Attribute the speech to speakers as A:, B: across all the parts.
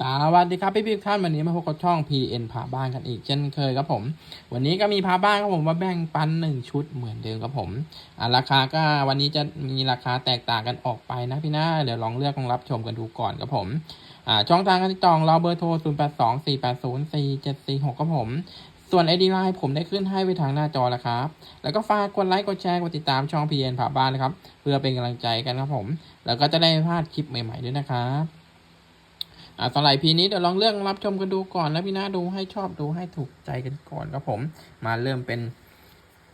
A: สวัสดีครับพี่พี่ท่านวันนี้มาพบกับช่อง PN พาบ้านกันอีกเช่นเคยครับผม วันนี้ก็มีพาบ้านครับผมมาแบ่งปันหนึ่งชุดเหมือนเดิมครับผมอ่าราคาก็วันนี้จะมีราคาแตกต่างกันออกไปนะพี่นะเดี๋ยวลองเลือกลองรับชมกันดูก่อนครับผมอ่าช่องทางการติดต่อเราเบอร์โทร 0 8 2 4 8 0 4 7 4 6ครับผมส่วน ID Line ผมได้ขึ้นให้ไว้ทางหน้าจอแล้วครับ แล้วก็ฝากกดไลค์ กดแชร์ กดติดตามช่อง PN พาบ้านนะครับ เพื่อเป็นกำลังใจกันครับผม แล้วก็จะได้พลาดคลิปใหม่ๆด้วยนะครับ อ่าสไลด์พีนี้เดี๋ยวลองเลือกรับชมกันดูก่อนนะพี่นะดูให้ชอบดูให้ถูกใจกันก่อนครับผม มาเริ่มเป็น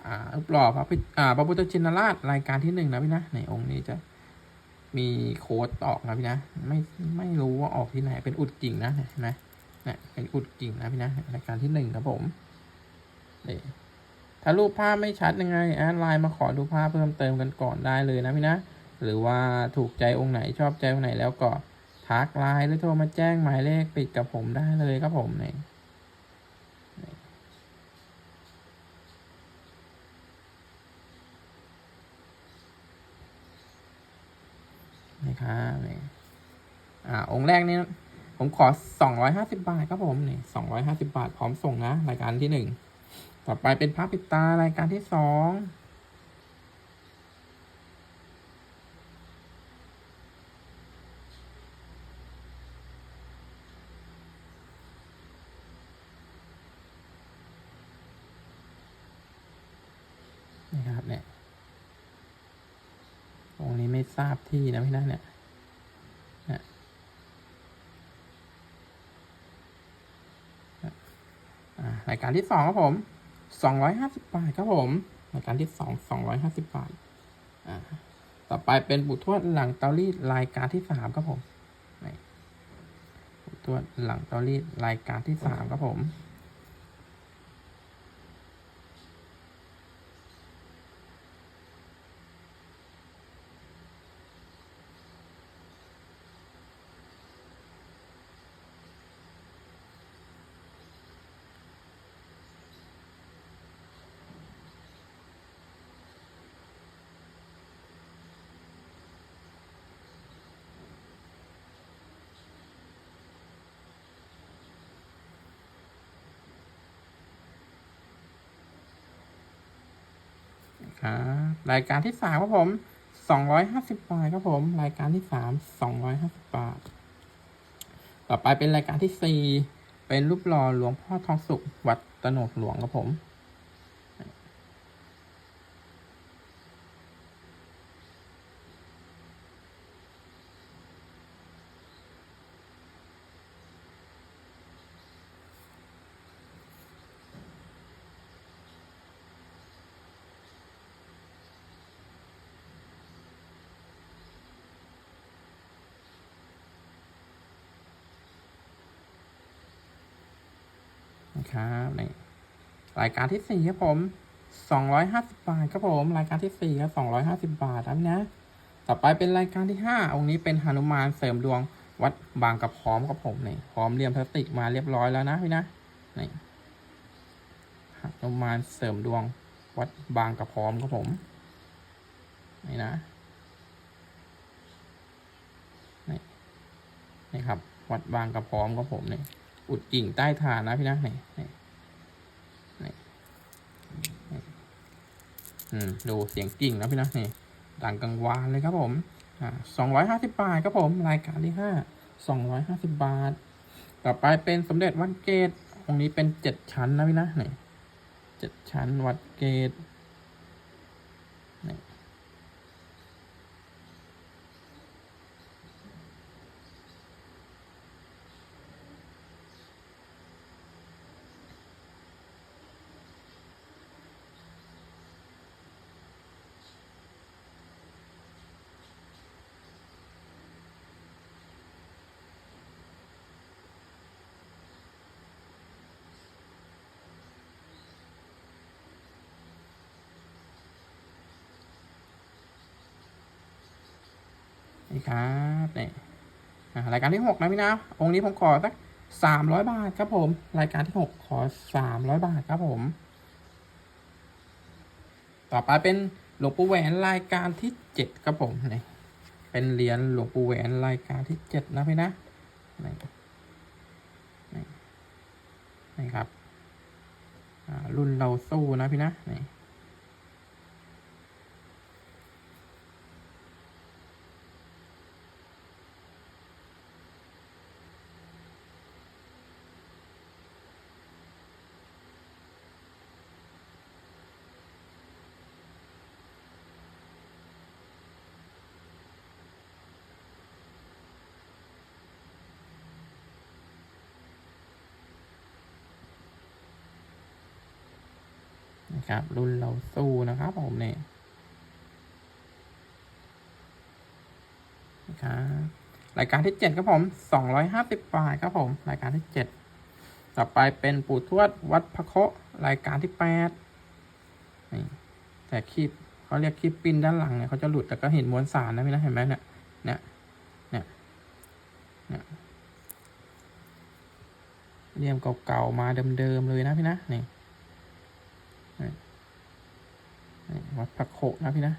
A: อ่ารูปหล่อพระพุทธอ่าพระพุทธชินราชรายการที่หนึ่งนะพี่นะในองค์นี้จะมีโค้ดออกนะพี่นะ ไม่ไม่รู้ว่าออกที่ไหนเป็นอุดกิ่งนะเห็นไหมเนี่ยเป็นอุดกิ่งนะพี่นะรายการที่หนึ่งครับผมนี่ถ้ารูปภาพไม่ชัดยังไงแอดไลน์มาขอดูภาพเพิ่มเติมกันก่อนได้เลยนะพี่นะ หรือว่าถูกใจองค์ไหนชอบใจองค์ไหนแล้วก็ ทักไลน์หรือโทรมาแจ้งหมายเลขปิดกับผมได้เลยครับผมนี่นี่นี่ครับนี่อ่า องค์แรกนี่ผมขอสองร้อยห้าสิบาทครับผมนี่สองร้อยห้าสิบาท พร้อมส่งนะ รายการที่หนึ่ง ต่อไปเป็นพระปิดตารายการที่สอง นี่ครับเนี่ยตรงนี้ไม่ ทราบที่นะพี่นะเนี่ยเนี่ยรายการที่สองครับผมสองร้อยห้าสิบบาทครับผมรายการที่สองสองร้อยห้าสิบบาทต่อไปเป็นบุตรทวดหลังเตารีดรายการที่สามครับผมบุตรทวดหลังเตารีดรายการที่สามครับผม ค รายการที่สามครับผมสองร้อยห้าสิบบาทครับผม รายการที่สามสองร้อยห้าสิบบาท ต่อไปเป็นรายการที่สี่เป็นรูปหล่อหลวงพ่อทองสุขวัดตโนดหลวงครับผม นะครับนี่ รายการที่สี่ครับผมสองร้อยห้าสิบบาทครับผม รายการที่สี่ครับสองร้อยห้าสิบาทนะพี่นะ ต่อไปเป็นรายการที่ห้าองค์นี้เป็นหนุมานเสริมดวงวัดบางกระพร้อมครับผมนี่พร้อมเรียมพลาสติกมาเรียบร้อยแล้วนะพี่นะนี่หนุมานเสริมดวงวัดบางกระพร้อมครับผมนี่นะนี่นี่ครับ วัดบางกระพร้อมครับผมนี่อุดกิ่งใต้ฐานนะพี่นะนี่นี่ อืมดูเสียงกิ่งนะพี่นะนี่ดังกังวานเลยครับผมอ่าสองร้อยห้าสิบบาทครับผมรายการที่ห้าสองร้อยห้าสิบบาท ต่อไปเป็นสมเด็จวัดเกตองค์นี้เป็นเจ็ดชั้นนะพี่นะนี่เจ็ดชั้นวัดเกต นี่ครับเนี่ยรายการที่หกนะพี่นะองค์นี้ผมขอสักสามร้อยบาทครับผม รายการที่หกขอสามร้อยบาทครับผม ต่อไปเป็นหลวงปู่แหวนรายการที่เจ็ดครับผมเนี่ยเป็นเหรียญหลวงปู่แหวนรายการที่เจ็ดนะพี่นะนี่นี่ครับรุ่นเราสู้นะพี่นะนี่ ครับ รุ่นเราสู้นะครับผมเนี่ยนะครับรายการที่เจ็ดครับผมสองร้อยห้าสิบบาทครับผม รายการที่เจ็ดต่อไปเป็นปู่ทวดวัดพระโครายการที่แปดนี่แต่คลิปเขาเรียกคลิปปิ้นด้านหลังเนี่ยเขาจะหลุดแต่ก็เห็นมวลสารนะพี่นะเห็นไหมเนี่ยเนี่ยเนี่ยเนี่ยเรียมเก่าๆมาเดิมๆเลยนะพี่นะนี่ วัดพระโคนะพี่นะ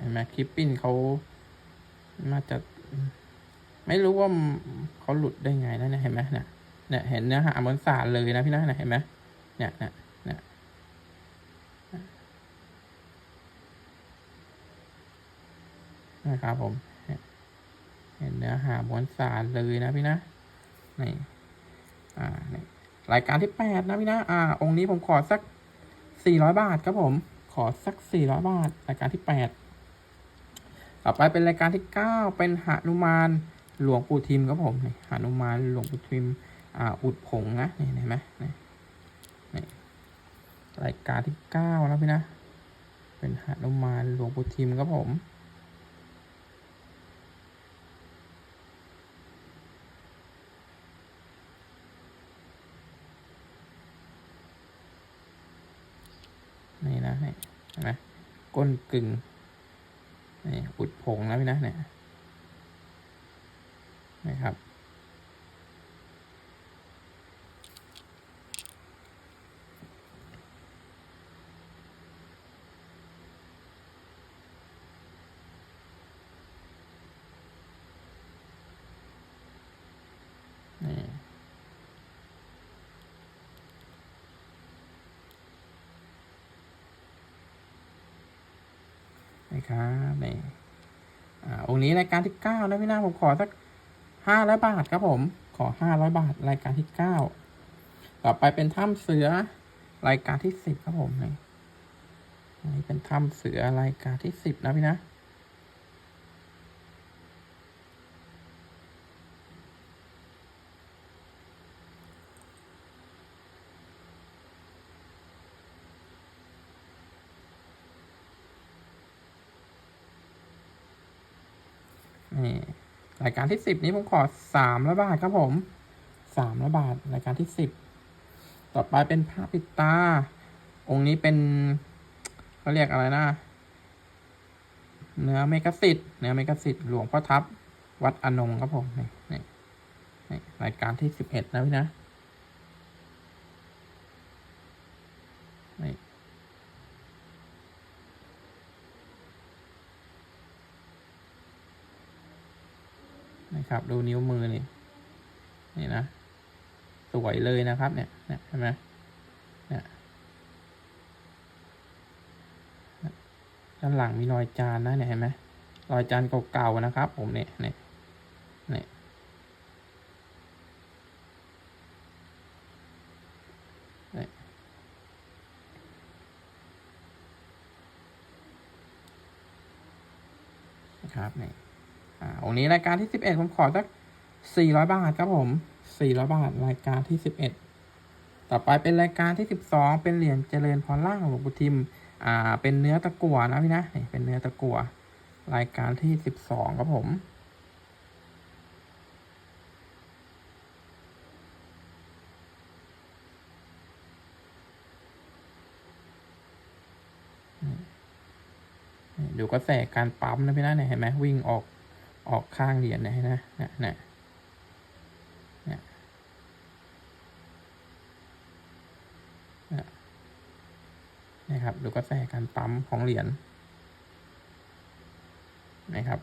A: เห็นไหมคลิปปิ้นเขาน่าจะ ไม่รู้ว่าเขาหลุดได้ไงนะเนี่ยเห็นไหมเนี่ยเนี่ยเห็นเนื้อหาเหมือนสารเลยนะพี่นะเนี่ยเห็นไหมเนี่ยเนี่ยเนะครับผม เห็นเนื้อหามวนสารเลยนะพี่นะนี่อ่านี่รายการที่แปดนะพี่นะอ่า องค์นี้ผมขอสักสี่ร้อยบาทครับผม ขอสักสี่ร้อยบาท รายการที่แปดต่อไปเป็นรายการที่เก้าเป็นหนุมานหลวงปู่ทิมครับผมนี่หนุมานหลวงปู่ทิมอ่าอุดผงนะนี่เห็นไหมนี่นี่รายการที่เก้าแล้วพี่นะ เป็นหนุมานหลวงปู่ทิมครับผม นี่นะนี่เห็นไหมก้นกึ่งนี่อุดผงแล้วพี่นะเนี่ยนะครับ นี่นะครับนี่ อ่าองนี้รายการที่เก้านะพี่นาผมขอสักห้าร้อยบาทครับผม ขอห้าร้อยบาทรายการที่เก้าต่อไปเป็นถ้ำเสือรายการที่สิบครับผมนี่นี่เป็นถ้ำเสือรายการที่สิบนะพี่นะ นี่รายการที่สิบนี้ผมขอสามร้อยบาทครับผมสามร้อยบาทรายการที่สิบต่อไปเป็นผ้าปิดตา องค์นี้เป็นเขาเรียกอะไรนะ เนื้อเมกสิทธิ์เนื้อเมกสิทธิ์หลวงพ่อทับวัดอนงครับผมนี่นี่นี่รายการที่สิบเอ็ดนะพี่นะนี่ นะครับ ดูนิ้วมือนี่นี่นะ สวยเลยนะครับ เนี่ยเนี่ยเห็นไหมเนี่ยด้านหลังมีรอยจานนะเนี่ยเห็นไหมรอยจานเก่าๆนะครับ ผมเนี่ยเนี่ยเนี่ยเนี่ยนะครับเนี่ย อ่าองค์นี้รายการที่สิบเอ็ดผมขอสักสี่ร้อยบาทครับผมสี่ร้อยบาทรายการที่สิบเอ็ดต่อไปเป็นรายการที่สิบสองเป็นเหรียญเจริญพรล่างหลวงปู่ทิมอ่าเป็นเนื้อตะกั่วนะพี่นะนี่เป็นเนื้อตะกั่วรายการที่สิบสองครับผมดูกระแสการปั๊มนะพี่นะเนี่ยเห็นไหมวิ่งออก ออกข้างเหรียญนี่ยเห็นไหมเนี่ยเนี่ยเนี่ยเนี่ยนะครับ ดูกระแสการปั๊มของเหรียญนะครับ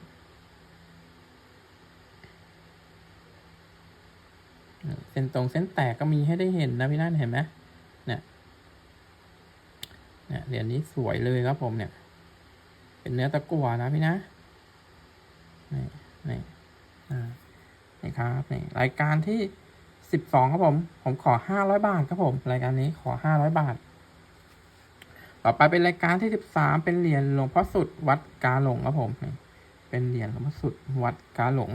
A: เส้นตรงเส้นแตกก็มีให้ได้เห็นนะพี่นั่นเห็นไหมเนี่ยเนี่ยเหรียญนี้สวยเลยครับผมเนี่ย เป็นเนื้อตะกั่วนะพี่นะ นี่นี่นี่ครับนี่รายการที่สิบสองครับผม ผมขอห้าร้อยบาทครับผม รายการนี้ขอห้าร้อยบาท ต่อไปเป็นรายการที่สิบสามเป็นเหรียญหลวงพ่อสุดวัดกาหลงครับผม เป็นเหรียญหลวงพ่อสุดวัดกาหลง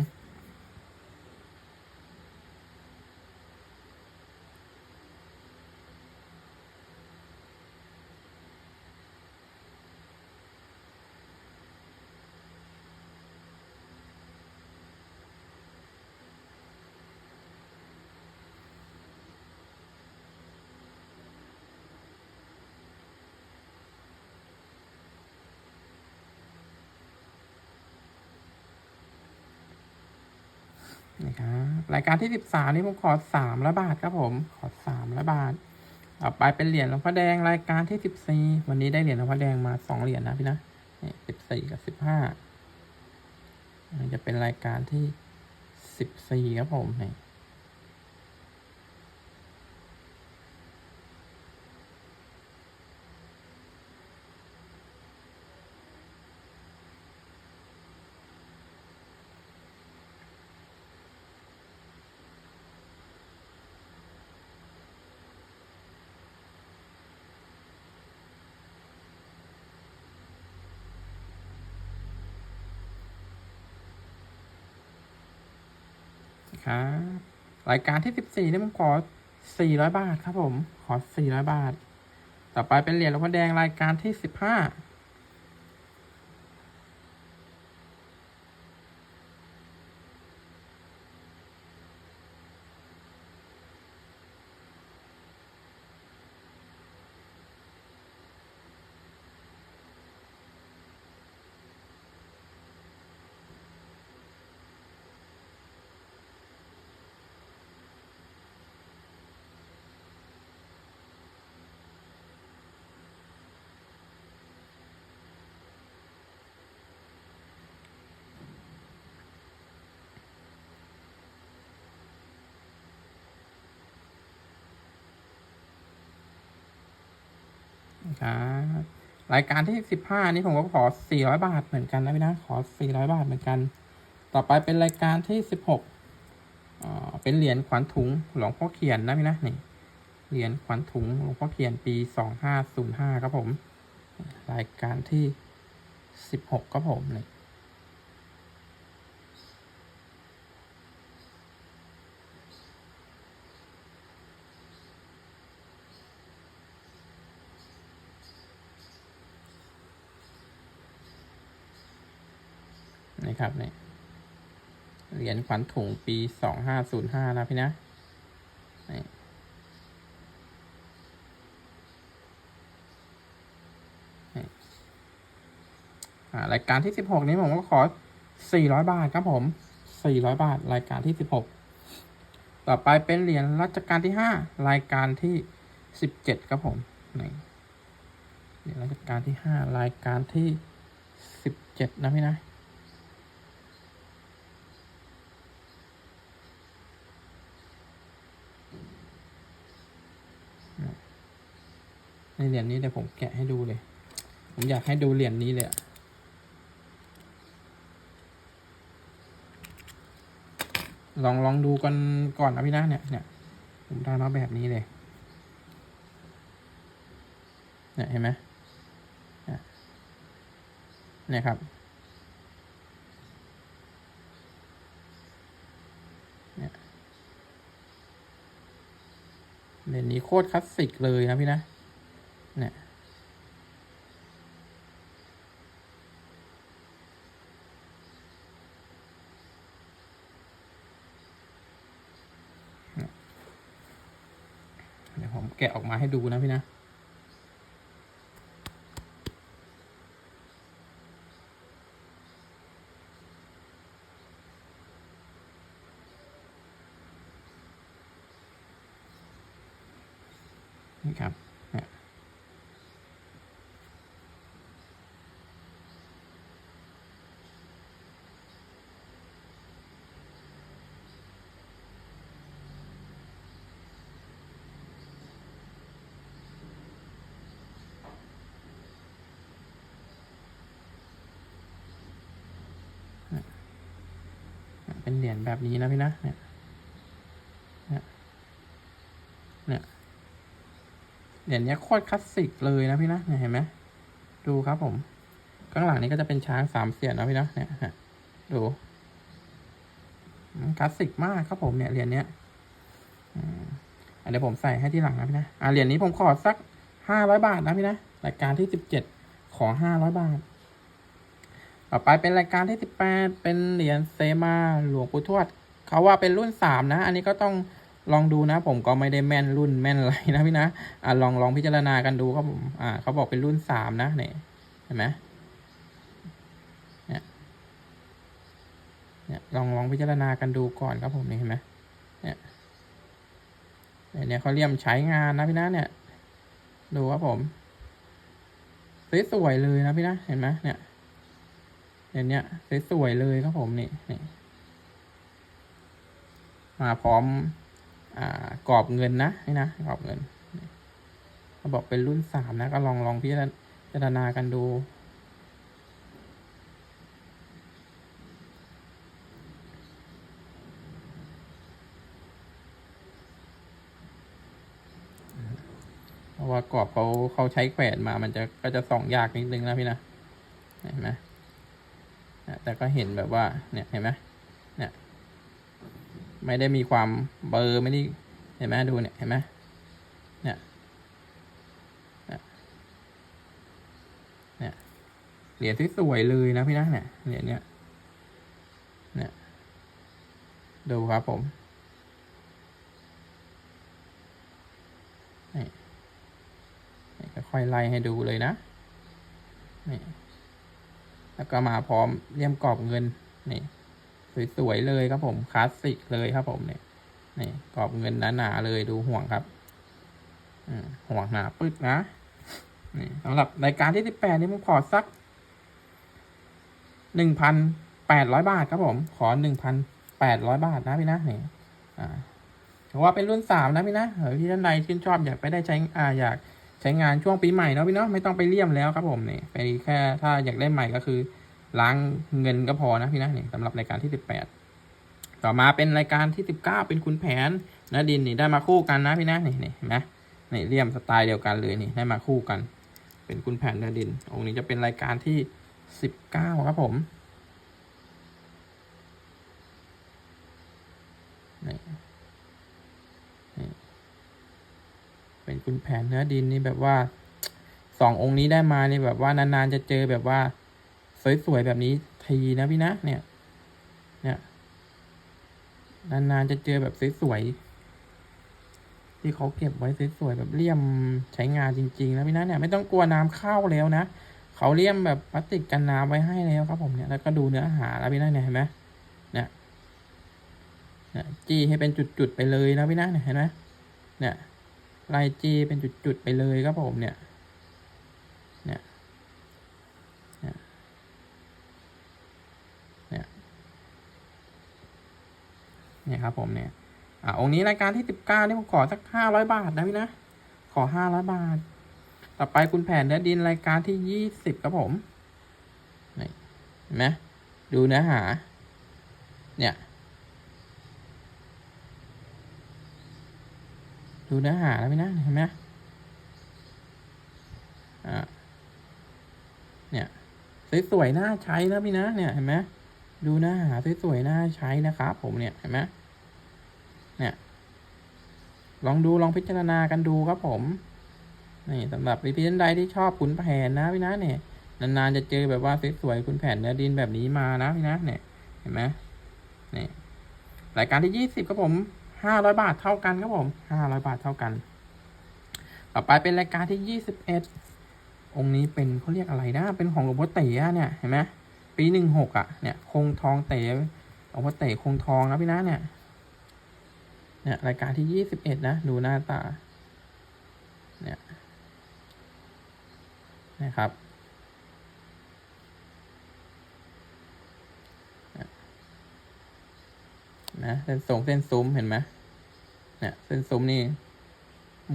A: นะครับรายการที่สิบสามนี่ผมขอสามละบาทครับผม ขอสามละบาทต่อไปเป็นเหรียญหลวงพ่อแดงรายการที่สิบสี่วันนี้ได้เหรียญหลวงพ่อแดงมาสองเหรียญนะพี่นะนี่สิบสี่กับสิบห้าจะเป็นรายการที่สิบสี่ครับผมนี่ ครับรายการที่สิบสี่นี่ผมขอสี่ร้อยบาทครับผม ขอสี่ร้อยบาท ต่อไปเป็นเหรียญหลวงพ่อแดงรายการที่สิบห้า ครับรายการที่สิบห้านี้ผมก็ขอสี่ร้อยบาทเหมือนกันนะพี่นะขอสี่ร้อยบาทเหมือนกัน ต่อไปเป็นรายการที่สิบหกเป็นเหรียญขวัญถุงหลวงพ่อเขียนนะพี่นะนี่เหรียญขวัญถุงหลวงพ่อเขียนปีสองห้าศูนย์ห้าครับผม รายการที่สิบหกครับผมนี่ ครับนี่เหรียญขวัญถุงปีสองห้าศูนย์ห้านะพี่นะนี่รายการที่สิบหกนี้ผมก็ขอสี่ร้อยบาทครับผมสี่ร้อยบาท รายการที่สิบหกต่อไปเป็นเหรียญรัชกาลที่ห้ารายการที่สิบเจ็ดครับผมนี่เหรียญรัชกาลที่ห้ารายการที่สิบเจ็ดนะพี่นะ ในเหรียญนี้เดี๋ยวผมแกะให้ดูเลย ผมอยากให้ดูเหรียญนี้เลยอะลองลองดูกันก่อนนะพี่นะเนี่ยเนี่ยผมได้มาแบบนี้เลย เนี่ยเห็นไหมเนี่ยเนี่ยครับเนี่ยเหรียญนี้โคตรคลาสสิกเลยนะพี่นะ เนี่ยเดี๋ยวผมแกะออกมาให้ดูนะพี่นะ เป็นเหรียญแบบนี้นะพี่นะเนี่ยเนี่ยเหรียญนี้โคตรคลาสสิกเลยนะพี่นะเนี่ยเห็นไหมดูครับผม ข้างหลังนี้ก็จะเป็นช้างสามเสียนนะพี่นะเนี่ยดูคลาสสิกมากครับผมเนี่ยเหรียญเนี้ยอเดี๋ยวผมใส่ให้ที่หลังนะพี่นะอะเหรียญนี้ผมขอสักห้าร้อยบาทนะพี่นะรายการที่สิบเจ็ดขอห้าร้อยบาท ต่อไปเป็นรายการที่สิบแปดเป็นเหรียญเซมาหลวงปู่ทวด เขาว่าเป็นรุ่นสามนะ อันนี้ก็ต้องลองดูนะ ผมก็ไม่ได้แม่นรุ่นแม่นอะไรนะพี่นะอ่าลองลองพิจารณากันดูครับผมอ่าเขาบอกเป็นรุ่นสามนะเนี่ยเห็นไหมเนี่ยเนี่ยลองลองพิจารณากันดูก่อนครับผมนี่เห็นไหมเนี่ยเนี่ยเขาเรียมใช้งานนะพี่นะเนี่ย ดูครับผมสวยๆเลยนะพี่นะเห็นไหมเนี่ย อย่างเนี้ยสวยๆเลยครับผมนี่นี่มาพร้อมอ่ากรอบเงินนะนี่นะกรอบเงินเขาบอกเป็นรุ่นสามนะ ก็ลองลองพิจารณากันดูเพราะว่ากรอบเขาเขาใช้แขวนมามันจะก็จะส่องยากนิดนึงนะพี่นะเห็นไหม แต่ก็เห็นแบบว่าเนี่ยเห็นไหมเนี่ยไม่ได้มีความเบลอร์ไม่ได้เห็นไหมดูเนี่ยเห็นไหมเนี่ยเนี่ยเนี่ยเหรียญที่สวยเลยนะพี่นะเนี่ยเหรียญเนี้ยเนี่ยดูครับผมนี่นี่ค่อยๆไล่ให้ดูเลยนะนี่ แล้วก็มาพร้อมเลี่ยมกรอบเงินนี่สวยๆเลยครับผมคลาสสิกเลยครับผมเนี่ยนี่กรอบเงินหนาๆเลยดูห่วงครับห่วงหนาปึ๊ดนะนี่สำหรับรายการที่สิบแปดนี่ผมขอสักหนึ่งพันแปดร้อยบาทครับผม ขอหนึ่งพันแปดร้อยบาทนะพี่นะนี่อ่าถือว่าเป็นรุ่นสามนะพี่นะเออที่ท่านใดชื่นชอบอยากไปได้ใช้อ่าอยาก ใช้งานช่วงปีใหม่เนาะพี่เนาะไม่ต้องไปเลี่ยมแล้วครับผมนี่ไปแค่ถ้าอยากได้ใหม่ก็คือล้างเงินก็พอนะพี่นะนี่สำหรับรายการที่สิบแปดต่อมาเป็นรายการที่สิบเก้าเป็นคุณแผนนะดินนี่ได้มาคู่กันนะพี่นะนี่นี่เห็นไหมนี่เลี่ยมสไตล์เดียวกันเลยนี่ได้มาคู่กัน เป็นคุณแผนนะดิน องค์นี้จะเป็นรายการที่สิบเก้าครับผมนี่ เป็นคุณแผนเนื้อดินนี่แบบว่าสององค์นี้ได้มาเนี่ยแบบว่านานๆจะเจอแบบว่า สวยๆแบบนี้ทีนะพี่นะเนี่ย เนี่ยนานๆจะเจอแบบสวยๆที่เขาเก็บไว้สวยๆแบบเลี่ยมใช้งานจริงๆนะพี่นะเนี่ยไม่ต้องกลัวน้ำเข้าแล้วนะเขาเลี่ยมแบบพลาสติกกันน้ำไว้ให้แล้วครับ ผมเนี่ยแล้วก็ดูเนื้อหาแล้วพี่นะเนี่ยเห็นไหมเนี่ยเนี่ยจี้ให้เป็นจุดๆไปเลยนะพี่นะเนี่ยเห็นไหมเนี่ย ลายจี้เป็นจุดๆไปเลยครับผมเนี่ยเนี่ยเนี่ยเนี่ยเนี่ยครับผมเนี่ยอ่าองค์นี้รายการที่สิบเก้านี่ผมขอสักห้าร้อยบาทนะพี่นะ ขอห้าร้อยบาท ต่อไปคุณแผนเนื้อดินรายการที่ยี่สิบครับผมนี่เห็นไหมดูเนื้อหา เนี่ย ดูเนื้อหาแล้วพี่นะเห็นไหมอ่าเนี่ยสวยๆน่าใช้นะพี่นะเนี่ยเห็นไหมดูเนื้อหาสวยๆน่าใช้นะครับผมเนี่ยเห็นไหมเนี่ย ลองดูลองพิจารณากันดูครับผมนี่สำหรับพี่ท่านใดที่ชอบขุนแผนนะพี่นะเนี่ยนานๆจะเจอแบบว่าสวยๆขุนแผนเนื้อดินแบบนี้มานะพี่นะเนี่ยเห็นไหมเนี่ยรายการที่ยี่สิบครับผม ห้าร้อยบาทเท่ากันครับผมห้าร้อยบาทเท่ากัน ต่อไปเป็นรายการที่ยี่สิบเอ็ดองค์นี้เป็นเขาเรียกอะไรนะ เป็นของหลวงพ่อเต๋อเนี่ยเห็นไหมปีหนึ่งหกอะเนี่ยคงทองเต๋อหลวงพ่อเต๋อคงทองนะพี่นะเนี่ยเนี่ยรายการที่ยี่สิบเอ็ดนะ ดูหน้าตา เนี่ยนะครับ นะเส้นทรงเส้นซุ้มเห็นไหมเนี่ยเส้นซุ้มนี่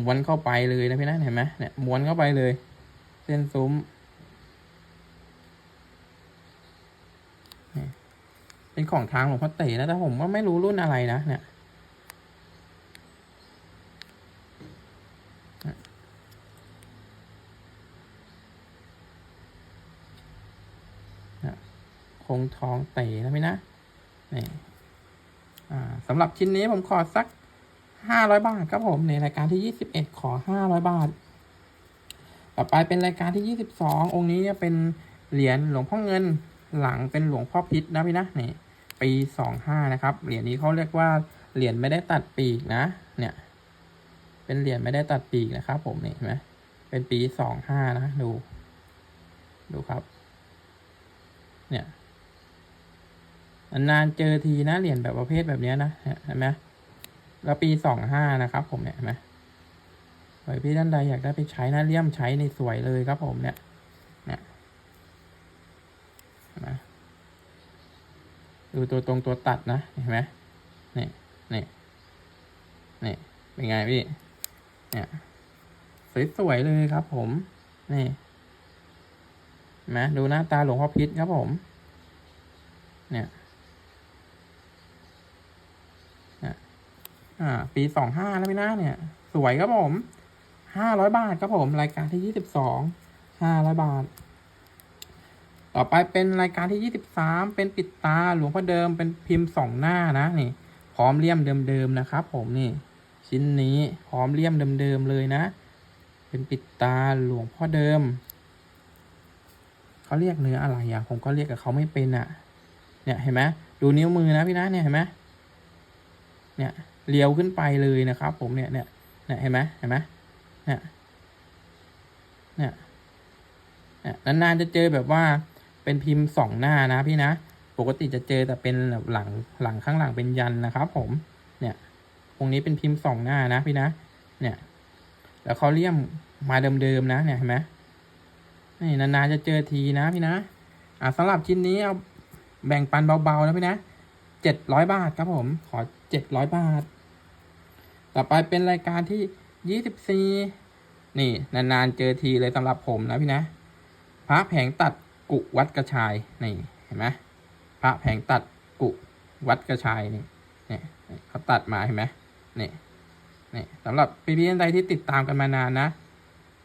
A: ม้วนเข้าไปเลยนะพี่นะเห็นไหมเนี่ยม้วนเข้าไปเลย เส้นซุ้มนี่เป็นของทางหลวงพ่อเต๋นะแต่ผมว่าไม่รู้รุ่นอะไรนะเนี่ยคงทองเต๋นะพี่นะนี่ สำหรับชิ้นนี้ผมขอสักห้าร้อยบาทครับผมในรายการที่ยี่สิบเอ็ดขอห้าร้อยบาท ต่อไปเป็นรายการที่ยี่สิบสององค์นี้เป็นเหรียญหลวงพ่อเงินหลังเป็นหลวงพ่อพิษนะพี่นะนี่ปีสองห้านะครับเหรียญนี้เขาเรียกว่าเหรียญไม่ได้ตัดปีกนะ เนี่ย เป็นเหรียญไม่ได้ตัดปีกนะครับ ผมนี่เห็นไหมเป็นปีสองห้านะดู ดูครับ เนี่ย นานเจอทีนะเหรียญแบบประเภทแบบนี้นะเห็นไหมแล้วปีสองห้านะครับผมเนี่ยเห็นไหมใครพี่ท่านใดอยากได้ไปใช้นะเลี่ยมใช้ในสวยเลยครับผมเนี่ยเนี่ยเห็นไหมดูตัวตรงตัวตัดนะเห็นไหมนี่นี่นี่เป็นไงพี่เนี่ยสวยๆเลยครับผมนี่เห็นไหมดูหน้าตาหลวงพ่อพิษครับผม เนี่ย อ่าปีสองห้าแล้วพี่นะเนี่ย สวยครับผมห้าร้อยบาทครับผม รายการที่ยี่สิบสองห้าร้อยบาท ต่อไปเป็นรายการที่ยี่สิบสามเป็นปิดตาหลวงพ่อเดิมเป็นพิมพ์สองหน้านะนี่ พร้อมเลี่ยมเดิมๆนะครับ ผมนี่ ชิ้นนี้พร้อมเลี่ยมเดิมๆเลยนะ เป็นปิดตาหลวงพ่อเดิมเขาเรียกเนื้ออะไรอะ ผมก็เรียกกับเขาไม่เป็นอะ เนี่ยเห็นไหมดูนิ้วมือนะพี่นะเนี่ยเห็นไหมเนี่ย เลี้ยวขึ้นไปเลยนะครับ ผมเนี่ยเนี่ยเนี่ยเห็นไหมเห็นไหมเนี่ยเนี่ยเนี่ยนานๆจะเจอแบบว่าเป็นพิมพ์สองหน้านะพี่นะ ปกติจะเจอแต่เป็นแบบหลังหลังข้างหลังเป็นยันนะครับ ผม เนี่ยองนี้เป็นพิมพ์สองหน้านะพี่นะ เนี่ย แล้วเขาเลี่ยมมาเดิมๆนะ เนี่ยเห็นไหมนี่นานๆจะเจอทีนะพี่นะ อ่าสำหรับชิ้นนี้เอาแบ่งปันเบาๆนะพี่นะเจ็ดร้อยบาทครับผม ขอเจ็ดร้อยบาท ต่อไปเป็นรายการที่ยี่สิบสี่นี่ นานๆเจอทีเลยสำหรับผมนะพี่นะ พระแผงตัดกุวัดกระชายนี่เห็นไหมพระแผงตัดกุวัดกระชายนี่เนี่ยเขาตัดมาเห็นไหมนี่นี่สำหรับพี่พี่ท่านใดที่ติดตามกันมานานนะ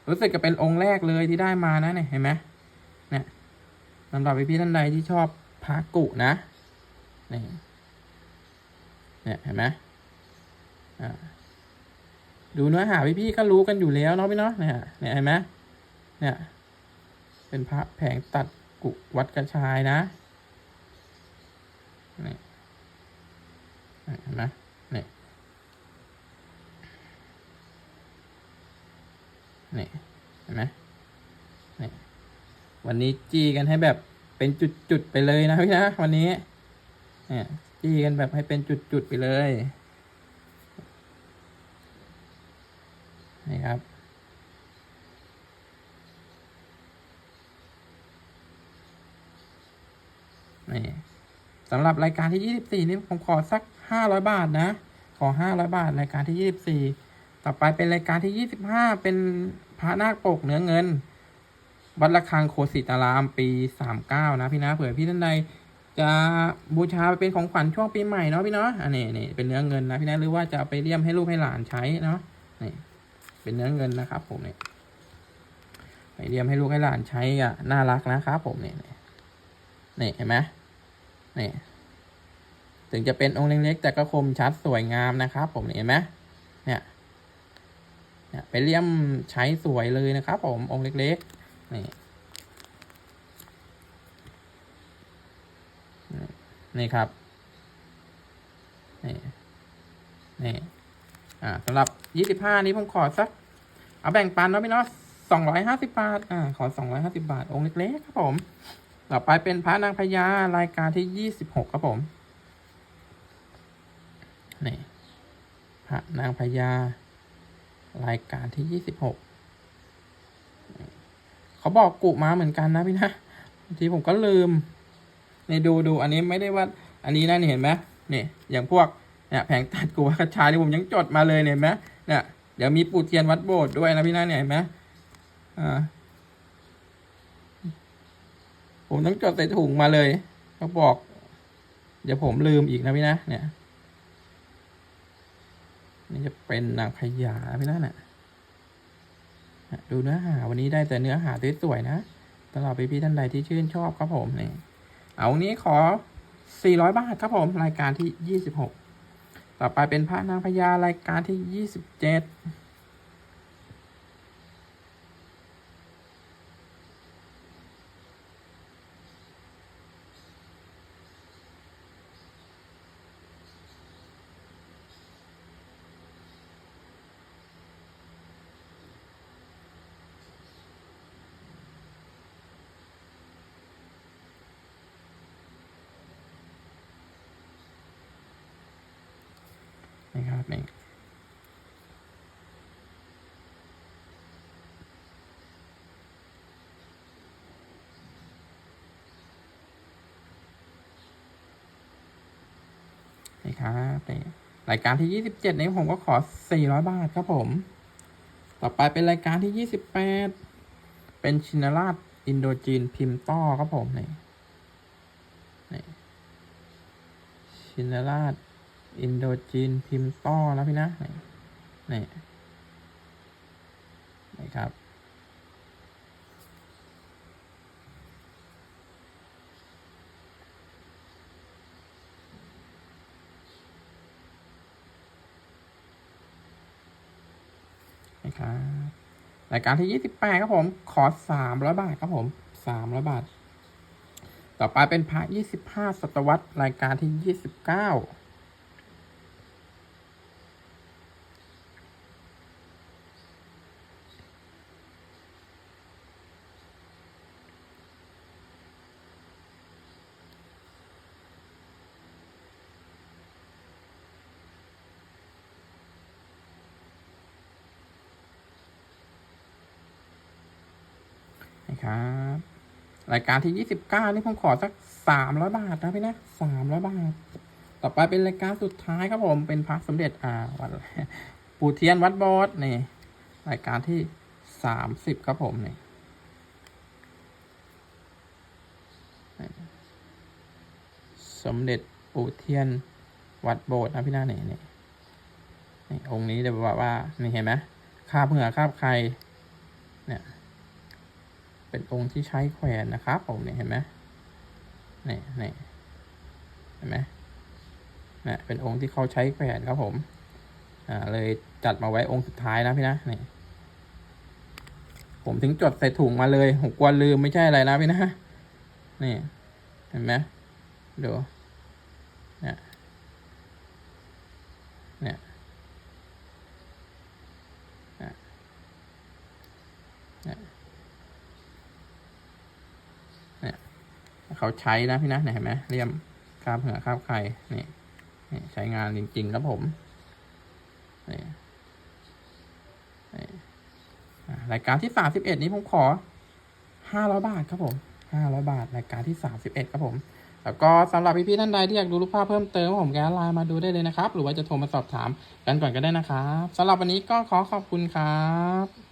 A: รู้สึกจะเป็นองค์แรกเลยที่ได้มานะเนี่ยเห็นไหมเนี่ยสำหรับพี่พี่ท่านใดที่ชอบพระกุนะนี่เนี่ยเห็นไหมอ่า ดูเนื้อหาพี่พี่ๆก็รู้กันอยู่แล้วเนาะพี่เนาะเนี่ยเนี่ยเห็นไหมเนี่ย เป็นพระแผงตัดกุวัดกระชายนะนี่เห็นไหมนี่นี่เห็นไหมนี่วันนี้จี้กันให้แบบเป็นจุดๆไปเลยนะพี่นะวันนี้เนี่ยจี้กันแบบให้เป็นจุดๆไปเลย นี่ครับ นี่สำหรับรายการที่ยี่สิบสี่นี่ผมขอสักห้าร้อยบาทนะ ขอห้าร้อยบาทรายการที่ยี่สิบสี่ต่อไปเป็นรายการที่ยี่สิบห้าเป็นพระนาคปกเนื้อเงินวัดระฆังโคสิตารามปีสามเก้านะพี่นะเผื่อพี่ท่านใดจะบูชาไปเป็นของขวัญช่วงปีใหม่เนาะพี่เนาะอันนี้นี่เป็นเนื้อเงินนะพี่นะหรือว่าจะเอาไปเลี่ยมให้ลูกให้หลานใช้เนาะนี่เป็นเนื้อเงินนะครับ ผมเนี่ยไปเลี่ยมให้ลูกให้หลานใช้อะน่ารักนะครับ ผมเนี่ยนี่นี่เห็นไหม นี่ถึงจะเป็นองค์เล็กๆแต่ก็คมชัดสวยงามนะครับ ผมเห็นไหมเนี่ยเนี่ยไปเลี่ยมใช้สวยเลยนะครับ ผมองค์เล็กๆนี่นี่ครับนี่นี่อ่าสำหรับยี่สิบห้านี้ผมขอสัก เอาแบ่งปันเนาะพี่เนาะสองร้อยห้าสิบาท อ่า ขอสองร้อยห้าสิบาท องค์เล็กๆครับผม ต่อไปเป็นพระนางพญารายการที่ยี่สิบหกครับผมนี่พระนางพญารายการที่ยี่สิบหกเขาบอกกุมาเหมือนกันนะพี่นะบางทีผมก็ลืมนี่ดูดูอันนี้ไม่ได้ว่า อันนี้นะนี่เห็นไหมนี่อย่างพวกเนี่ยแผงตัดกูว่ากระชายที่ผมยังจดมาเลยเนี่ยเห็นไหมเนี่ยเดี๋ยวมีปูเทียนวัดโบสถ์ด้วยนะพี่นะเนี่ยเห็นไหมอ่า ผมต้องจดใส่ถุงมาเลยเขาบอก เดี๋ยวผมลืมอีกนะพี่นะเนี่ยนี่จะเป็นนางพญาพี่นะเนี่ยดูเนื้อหา วันนี้ได้แต่เนื้อหาสวยๆนะตลอดไปพี่ท่านใดที่ชื่นชอบครับผมนี่เอานี้ขอ 400 บาทครับผม รายการที่ 26 ต่อไปเป็นพระนางพญารายการที่ 27 นี่ครับนี่รายการที่ยี่สิบเจ็ดนี้ผมก็ขอสี่ร้อยบาทครับผม ต่อไปเป็นรายการที่ยี่สิบแปดเป็นชินราชอินโดจีนพิมพ์ต้อครับผมนี่นี่ชินราชอินโดจีนพิมพ์ต้อแล้วพี่นะนี่นี่นี่ครับ ครับรายการที่ 28 ครับผม ขอ 300 บาทครับผม 300 บาท ต่อไปเป็นพระ 25สตวรรษ รายการที่ 29 ครับ รายการที่ยี่สิบเก้านี่ผมขอสักสามร้อยบาทนะพี่นะสามร้อยบาท ต่อไปเป็นรายการสุดท้ายครับผม เป็นพระสมเด็จอ่าวัดปู่เทียนวัดโบสถ์นี่ รายการที่สามสิบครับผมนี่สมเด็จปู่เทียนวัดโบสถ์นะพี่นาเนี่ยนี่องค์นี้จะบอกว่านี่เห็นไหมคาบเหงื่อคาบใคร เป็นองค์ที่ใช้แขวนนะครับผมเนี่ยเห็นไหมนี่นี่เห็นไหมเนี่ยเป็นองค์ที่เขาใช้แขวนครับผมอ่าเลยจัดมาไว้องค์สุดท้ายนะพี่นะนี่ผมถึงจดใส่ถุงมาเลยหกวันลืมไม่ใช่อะไรนะพี่นะนี่เห็นไหมดูเนี่ยเนี่ยเนี่ยเนี่ย เขาใช้นะพี่นะเห็นไหมเลี่ยมคราบเหงื่อคราบไข่นี่นี่ใช้งานจริงๆครับผมนี่รายการที่สามสิบเอ็ดนี้ผมขอห้าร้อยบาทครับผมห้าร้อยบาทรายการที่สามสิบเอ็ดครับผมแล้วก็สำหรับพี่ๆท่านใดที่อยากดูรูปภาพเพิ่มเติมผมแกไลน์มาดูได้เลยนะครับ หรือว่าจะโทรมาสอบถามกันก่อนก็ได้นะครับสำหรับวันนี้ก็ขอขอบคุณครับ